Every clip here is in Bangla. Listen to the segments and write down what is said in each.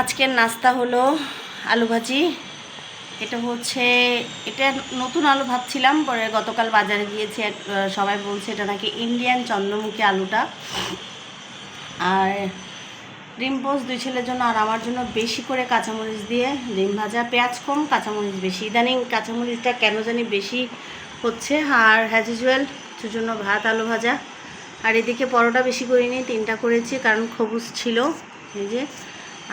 আজকের নাস্তা হলো আলু ভাজি। এটা হচ্ছে, এটা নতুন আলু ভাবছিলাম, পরে গতকাল বাজারে গিয়েছি সবাই বলছে এটা নাকি ইন্ডিয়ান চন্দ্রমুখী আলুটা। আর ডিম পোস্ট দুই ছেলের জন্য আর আমার জন্য বেশি করে কাঁচামরিচ দিয়ে ডিম ভাজা। পেঁয়াজ কম, কাঁচামরিচ বেশি। ইদানিং কাঁচামরিচটা কেন জানি বেশি হচ্ছে। আর হ্যাজ ইউজুয়াল কিছুর জন্য ভাত, আলু ভাজা। আর এদিকে পরোটা বেশি করিনি, তিনটা করেছি, কারণ খবুজ ছিল। এই যে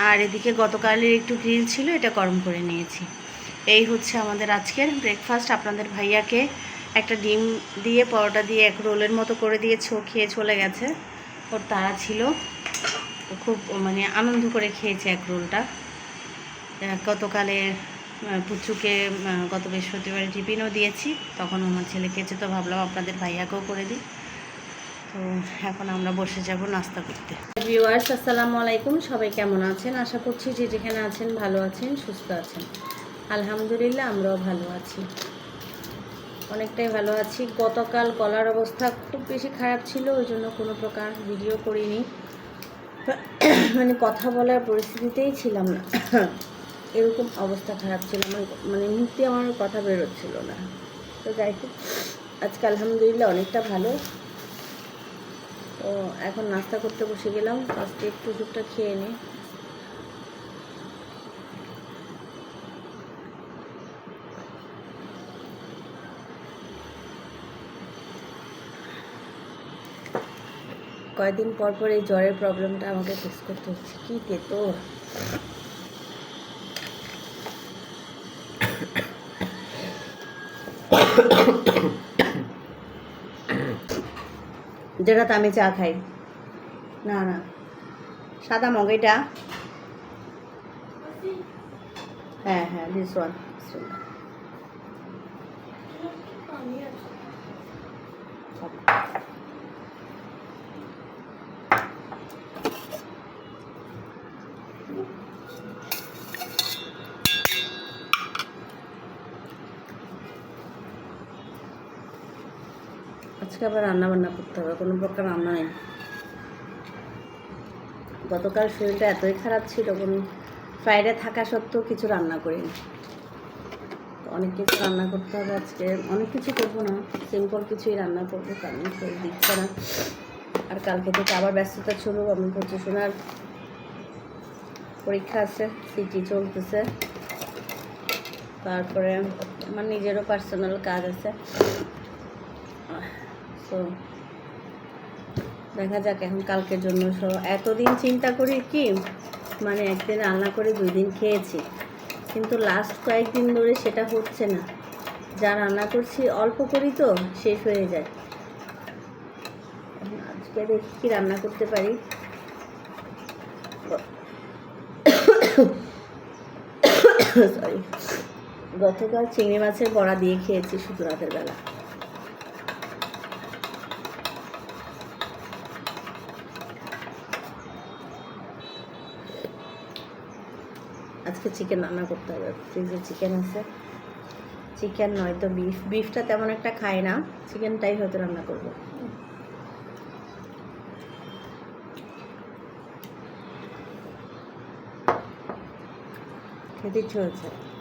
আর এদিকে গতকালের একটু গ্রিল ছিল, এটা গরম করে নিয়েছি। এই হচ্ছে আমাদের আজকের ব্রেকফাস্ট আপনাদের ভাইয়াকে একটা ডিম দিয়ে, পরোটা দিয়ে এক রোলের মতো করে দিয়ে ছো খেয়ে চলে গেছে। ওর তারা ছিল। খুব মানে আনন্দ করে খেয়েছে এক রোলটা। গতকালে পুচুকে গত বৃহস্পতিবার টিফিনও দিয়েছি। তখন আমার ছেলে খেয়েছে, তো ভাবলাম আপনাদের ভাইয়াকেও করে দিই। তো এখন আমরা বসে যাব নাস্তা করতে। ভিউয়ার্স আসসালামু আলাইকুম। সবাই কেমন আছেন? আশা করছি যে যেখানে আছেন ভালো আছেন, সুস্থ আছেন। আলহামদুলিল্লাহ, আমরাও ভালো আছি। অনেকটাই ভালো আছি। গতকাল গলার অবস্থা খুব বেশি খারাপ ছিল, ওই জন্য কোনো প্রকার ভিডিও করিনি। মানে কথা বলার পরিস্থিতিতেই ছিলাম না। এরকম অবস্থা খারাপ ছিল, আমার মানে মুক্তি আমার কথা বেরোচ্ছিল না। তো যাই হোক, আজকে আলহামদুলিল্লাহ অনেকটা ভালো। তো এখন নাস্তা করতে বসে গেলাম। ফার্স্টে একটু সুপটা খেয়ে নিই কয়েকদিন পর পর এই জ্বরের প্রবলেমটা আমাকে ফেস করতে হচ্ছে। কি তেতো যেটাতে আমি চা খাই। না না। সাদা মগ এটা? হ্যাঁ হ্যাঁ দিস ওয়ান আজকে আবার রান্না বান্না করতে হবে, কোনো প্রকার রান্না নেই। গতকাল শরীরটা এতই খারাপ ছিল কোনো ফ্রাইডে থাকা সত্ত্বেও কিছু রান্না করিনি। অনেক কিছু রান্না করতে হবে আজকে, অনেক কিছু করব না সিম্পল কিছুই রান্না করব, কারণ শরীর দিচ্ছে না আর কালকে থেকে আবার ব্যস্ততা ছিল আমি হচ্ছে শোনার পরীক্ষা আছে, সিটি চলতেছে। তারপরে আমার নিজেরও পার্সোনাল কাজ আছে। তো দেখা যাক এখন কালকের জন্য। সব এতদিন চিন্তা করি কি মানে একদিন রান্না করে দুই দিন খেয়েছি। কিন্তু লাস্ট কয়েকদিন ধরে সেটা হচ্ছে না। যা রান্না করছি অল্প করি তো, শেষ হয়ে যায়। আজকে দেখি কি রান্না করতে পারি। সরি গতকাল চিংড়ি মাছের বড়া দিয়ে খেয়েছি শুধু রাতের বেলা। আজকে চিকেন রান্না করতে হবে। ফ্রিজে চিকেন আছে। চিকেন নয় তো বিফ বিফটা তেমন একটা খাই না। চিকেনটাই হয়তো রান্না করব। খেতে ইচ্ছে হয়েছে।